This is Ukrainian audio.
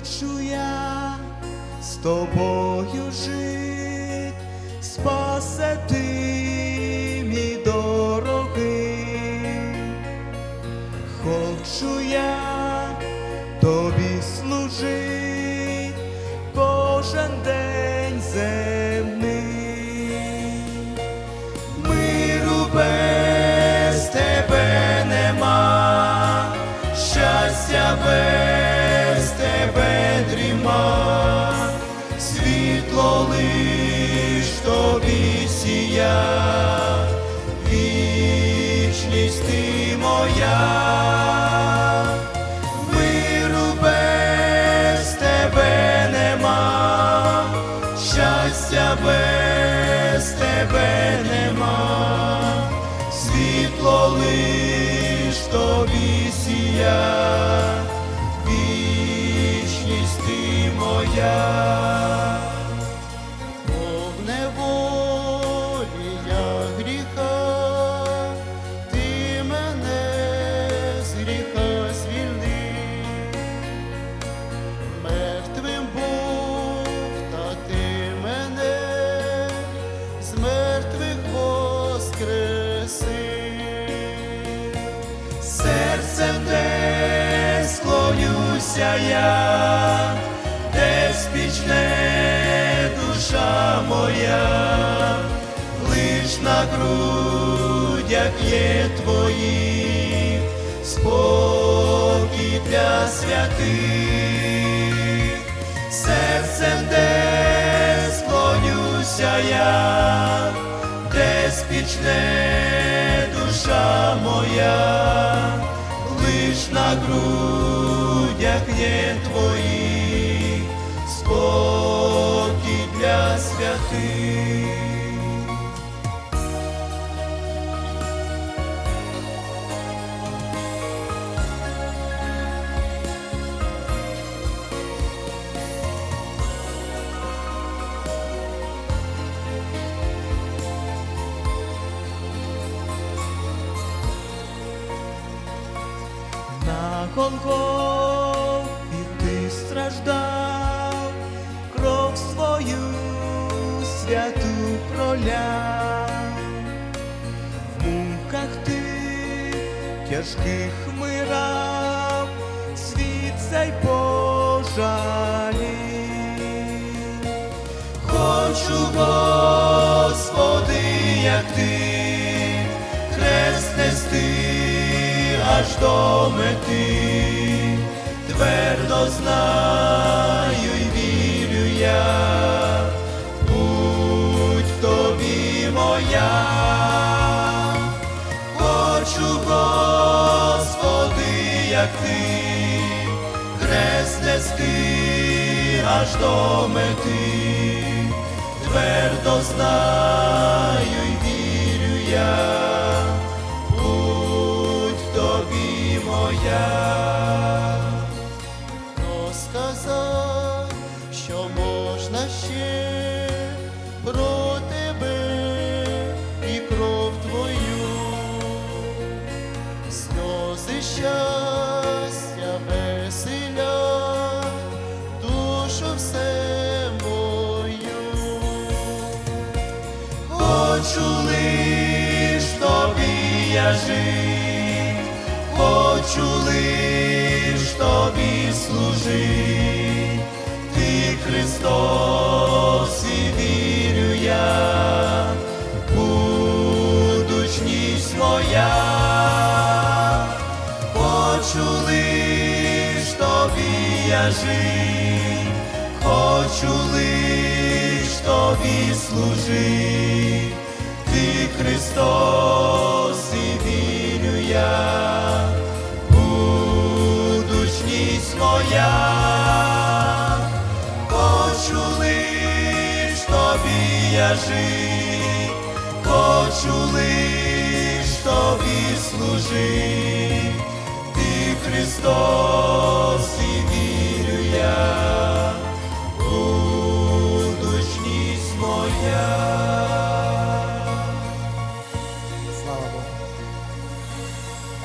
хочу я з тобою жити, спасе ти, мій дорогий, хочу я тобі служити кожен день земний. Дріма, світло лиш тобі сія, вічність ти моя. Миру без тебе нема, щастя без тебе нема, світло лиш тобі сія, моя. Вогневолія гріха, ти мене з гріха звільни, мертвим був, та ти мене з мертвих воскреси. Серцем де склонюся я, де спічне душа моя, лиш на грудях є твоїх спокій для святих, серцем де склонюся я, де спічне душа моя, лиш на грудях є твоїх Голгофі ти страждав, кров свою святу проляв, в муках ти тяжких мирав, світ цей пожалів. Хочу, Господи, як ти, аж до мети, твердо знаю й вірю я, будь в тобі моя. Хочу, Господи, як ти, хрест нести аж до мети, твердо знаю сказав, що можна ще про тебе і кров твою, сльози щастя веселя, душу все мою. Хочу лиш тобі я жить, хочу лиш тобі служить, ти Христос і вірю я, будучність моя, хочу лиш тобі я жить, хочу лиш тобі служить, ти Христос і вірю я, моя, хочу лиш тобі я жить, хочу лиш тобі служить, ти Христос